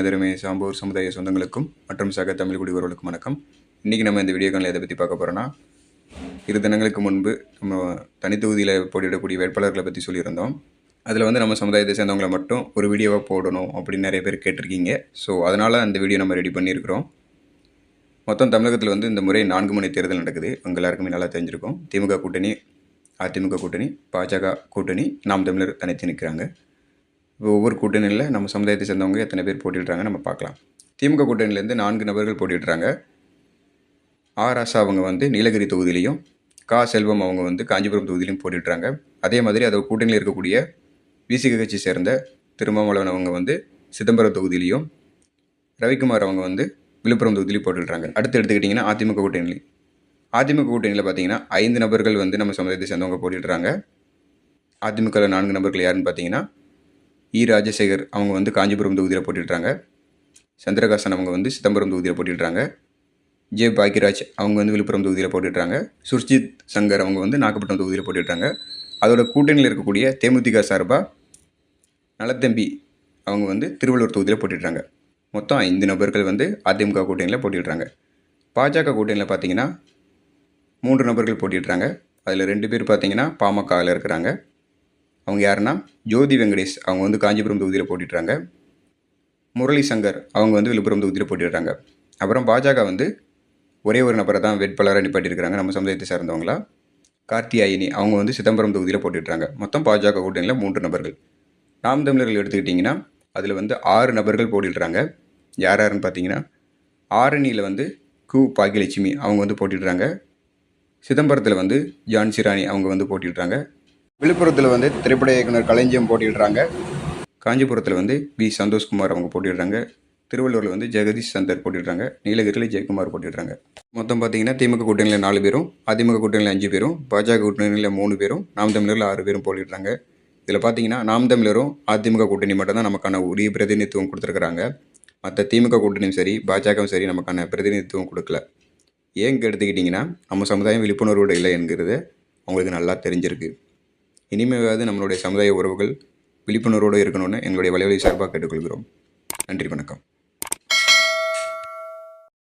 எனதருமை சாம்பூர் சமுதாய சொந்தங்களுக்கும் மற்றும் சக தமிழ் குடிவர்களுக்கும் வணக்கம். இன்றைக்கி நம்ம இந்த வீடியோ காலில் எதை பற்றி பார்க்க போகிறோன்னா இரு தினங்களுக்கு முன்பு நம்ம தனித்தொகுதியில் போட்டியிடக்கூடிய வேட்பாளர்களை பற்றி சொல்லியிருந்தோம். அதில் வந்து நம்ம சமுதாயத்தை சேர்ந்தவங்களை மட்டும் ஒரு வீடியோவாக போடணும் அப்படின்னு நிறைய பேர் கேட்டிருக்கீங்க. ஸோ அதனால் அந்த வீடியோ நம்ம ரெடி பண்ணியிருக்கிறோம். மொத்தம் தமிழகத்தில் வந்து இந்த முறை நான்கு மணி தேர்தல் நடக்குது. உங்கள் எல்லாருக்குமே நல்லா தெரிஞ்சிருக்கும். திமுக கூட்டணி அதிமுக கூட்டணி பாஜக கூட்டணி நாம் தமிழர் தனித்து நிற்கிறாங்க ஒவ்வொரு கூட்டணியில் நம்ம சமுதாயத்தை சேர்ந்தவங்க எத்தனை பேர் போட்டிடுறாங்க நம்ம பார்க்கலாம். திமுக கூட்டணியிலேருந்து நான்கு நபர்கள் போட்டிடுறாங்க ஆர். ஆசா அவங்க வந்து நீலகிரி தொகுதியிலையும் கா. செல்வம் அவங்க வந்து காஞ்சிபுரம் தொகுதியிலையும் போட்டிடுறாங்க அதே மாதிரி அதோட கூட்டணியில் இருக்கக்கூடிய விசிக கட்சி சேர்ந்த திருமாவளவன் அவங்க வந்து சிதம்பரம் தொகுதியிலையும் ரவிக்குமார் அவங்க வந்து விழுப்புரம் தொகுதியிலையும் போட்டுடுறாங்க அடுத்து எடுத்துக்கிட்டிங்கன்னா அதிமுக கூட்டணி. அதிமுக கூட்டணியில் பார்த்தீங்கன்னா ஐந்து நபர்கள் வந்து நம்ம சமுதாயத்தை சேர்ந்தவங்க போட்டிடுறாங்க அதிமுகவில் நான்கு நபர்கள் யாருன்னு பார்த்தீங்கன்னா இ. ராஜசேகர் அவங்க வந்து காஞ்சிபுரம் தொகுதியில் போட்டிடுறாங்க சந்திரகாசன் அவங்க வந்து சிதம்பரம் தொகுதியில் போட்டிடுறாங்க ஜே. பாக்யராஜ் அவங்க வந்து விழுப்புரம் தொகுதியில் போட்டிடுறாங்க சுர்ஜித் சங்கர் அவங்க வந்து நாகப்பட்டினம் தொகுதியில் போட்டிருக்காங்க அதோட கூட்டணியில் இருக்கக்கூடிய தேமுதிக சார்பாக நலத்தம்பி அவங்க வந்து திருவள்ளூர் தொகுதியில் போட்டிடுறாங்க மொத்தம் ஐந்து நபர்கள் வந்து அதிமுக கூட்டணியில் போட்டிடுறாங்க பாஜக கூட்டணியில் பார்த்தீங்கன்னா மூன்று நபர்கள் போட்டிடுறாங்க அதில் ரெண்டு பேர் பார்த்தீங்கன்னா பாமகவில் இருக்கிறாங்க. அவங்க யாருன்னா ஜோதி வெங்கடேஷ். அவங்க வந்து காஞ்சிபுரம் தொகுதியில் போட்டிடுறாங்க. முரளி சங்கர் அவங்க வந்து விழுப்புரம் தொகுதியில் போட்டிடுறாங்க. அப்புறம் பாஜக வந்து ஒரே ஒரு நபரை தான் வேட்பாளராக நிப்பாட்டியிருக்கிறாங்க நம்ம சமுதாயத்தை சார்ந்தவங்களா? கார்த்தியாயினி அவங்க வந்து சிதம்பரம் தொகுதியில் போட்டிடுறாங்க. மொத்தம் பாஜக கூட்டணியில் மூன்று நபர்கள். நாம் தமிழர்கள் எடுத்துக்கிட்டிங்கன்னா அதில் வந்து ஆறு நபர்கள் போட்டிடுறாங்க. யார் யாருன்னு பார்த்தீங்கன்னா ஆரணியில் வந்து கு. பாக்கியலட்சுமி அவங்க வந்து போட்டிடுறாங்க. சிதம்பரத்தில் வந்து ஜான்சி ராணி அவங்க வந்து போட்டிடுறாங்க. விழுப்புரத்தில் வந்து திரைப்பட இயக்குனர் களஞ்சியம் போட்டிடுறாங்க காஞ்சிபுரத்தில் வந்து வி. சந்தோஷ்குமார் அவங்க போட்டிடுறாங்க திருவள்ளூரில் வந்து ஜெகதீஷ் சந்தர் போட்டிடுறாங்க நீலகிரியில் ஜெயக்குமார் போட்டிடுறாங்க மொத்தம் பார்த்தீங்கன்னா திமுக கூட்டணியில் நாலு பேரும் அதிமுக கூட்டணியில் அஞ்சு பேரும் பாஜக கூட்டணியில் மூணு பேரும் நாம் தமிழரில் ஆறு பேரும் போட்டிடுறாங்க இதில் பார்த்தீங்கன்னா நாம் தமிழரும் அதிமுக கூட்டணி மட்டும்தான் நமக்கான உரிய பிரதிநிதித்துவம் கொடுத்துருக்குறாங்க. மற்ற திமுக கூட்டணியும் சரி பாஜகவும் சரி நமக்கான பிரதிநிதித்துவம் கொடுக்கல. ஏங்க எடுத்துக்கிட்டிங்கன்னா நம்ம சமுதாயம் விழிப்புணர்வோடு இல்லை என்கிறது அவங்களுக்கு நல்லா தெரிஞ்சிருக்கு. இனிமேவாவது நம்மளுடைய சமுதாய உறவுகள் விழிப்புணர்வோடு இருக்கணும்னு எங்களுடைய வலைவலி சார்பாக கேட்டுக்கொள்கிறோம். நன்றி வணக்கம்.